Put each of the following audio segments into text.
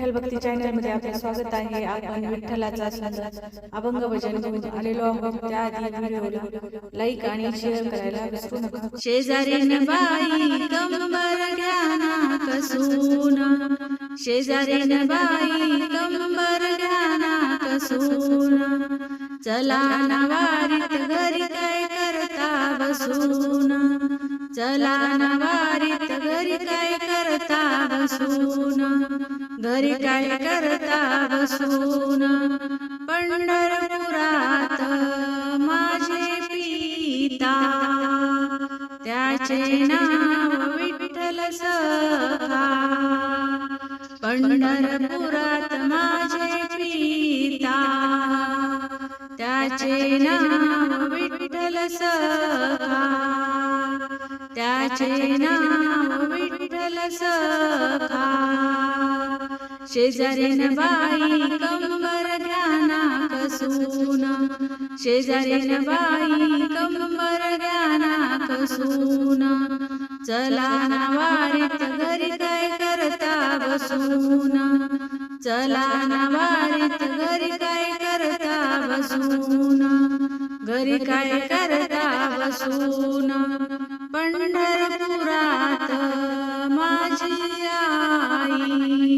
विठ्ठल भक्ती चॅनलमध्ये आपले स्वागत आहे. आपण विठ्ठलाचा अभंग भजन घेऊन आलेलो आहोत. त्याआधी व्हिडिओला लाईक आणि शेअर करायला विसरू नका. शेजारीन बाई कंबर घ्याना कसून. शेजारीन बाई कंबर कसून. चला ना वारीत घरी काय करता बसून. चला ना वारीत घरी काय करता बसून. घरी काय करता बसून? पंढरपुरात माझे पिता. त्याचे नाव विठ्ठल सखा. पंढरपुरात माझे पिता. त्याचे नाव विठ्ठल सखा. त्याचे नाव विठ्ठल सखा. शेजारीन बाई कंबर ज्ञाना कसून. शेजारीन बाई कंबर ज्ञाना कसून. चला ना वारीत घरी काय करता बसून. चला ना वारीत घरी काय करता बसून. घरी काय करता बसून. पंढरपुरात माझी आई.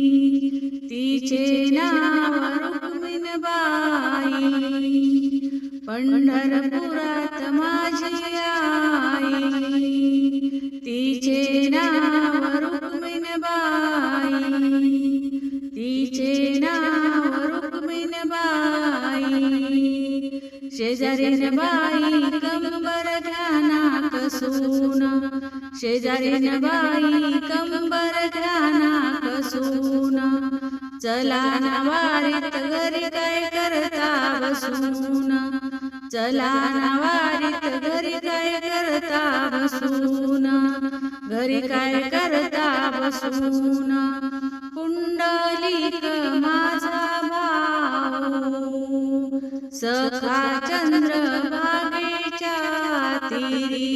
तिचे नाव रुक्मिणबाई पंढरपुरात माझी आई. तिचे नाव रुक्मिणबाई तिचे नाव रुक्मिण बाई. शेजारीन बाई कंबर घाना कसून शेजारीन बाई कंबर घाना कसून चला ना वारीत घरी काय करता बसून चला ना वारीत घरी काय करता बसून घरी काय करता बसून कुंडलिक माझा भाऊ सखा चंद्र भागेच्या तिरी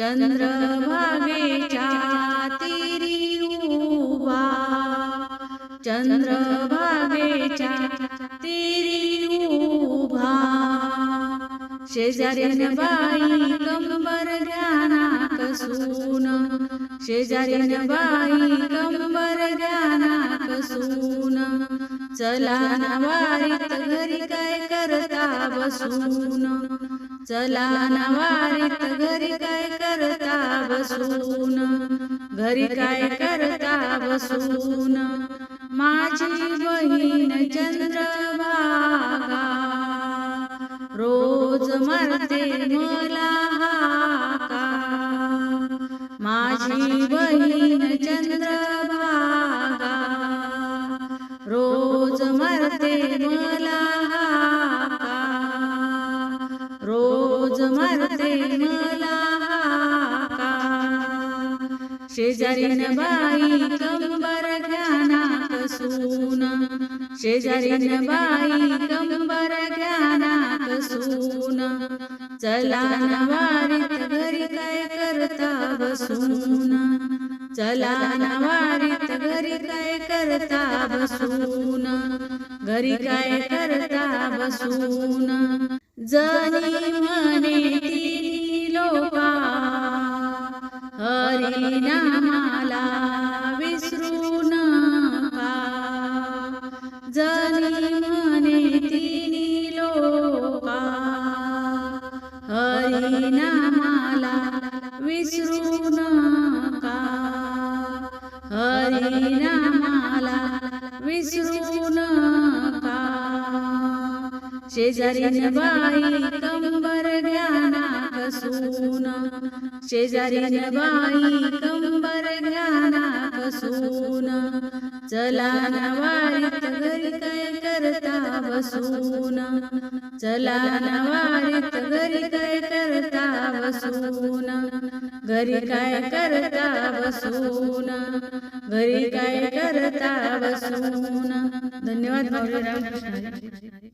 चंद्र भागेच्या तिरी उभा चंद्र भागेच्या तिरी उभा शेजारीन बाई कंबर घ्याना कसून शेजारीन बाई कंबर घ्याना कसून चला ना वारीत घरी काय करता बसून? चला ना वारीत घरी काय करता बसून? घरी काय करता बसून? माझी बहीण चंद्रभागा रोज मरते मला माझी बहीण रोज मरते मला रोज मरते मला शेजारीन बाई कंबर घ्याना कसून शेजारीन बाई कंबर घ्याना कसून चला नवारीत घरी काय करता बसून चला नवारीत घरी काय करता बसून? घरी काय करता बसून? जनी म्हणे ती लोका हरिनामाला नामाला हरिनामाला विसरू नका शेजारी बाई कंबर घ्याना कसून शेजारी बाई कंबर घ्याना कसून चला ना करता चला नवारीत घरी काय करता बसून घरी काय करता बसून घरी काय करता बसून धन्यवाद रामकृष्ण